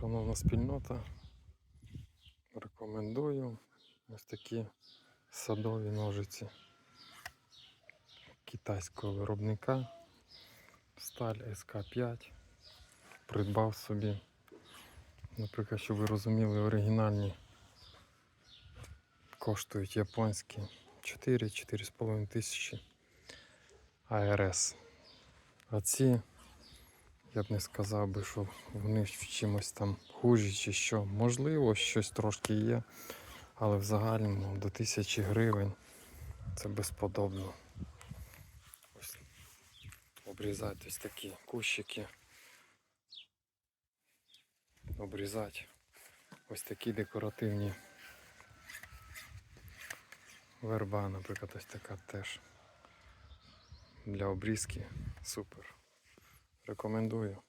Шановна спільнота, рекомендую ось такі садові ножиці китайського виробника Сталь СК5. Придбав собі, наприклад, щоб ви розуміли, оригінальні коштують японські 4-4,5 тисячі АРС. А ці я б не сказав би, що вони в чимось там хужі чи що. Можливо, щось трошки є, але в загальному до тисячі гривень це безподобно. Ось обрізати ось такі кущики. Обрізати ось такі декоративні верба, наприклад, ось така теж для обрізки. Супер. Рекомендую.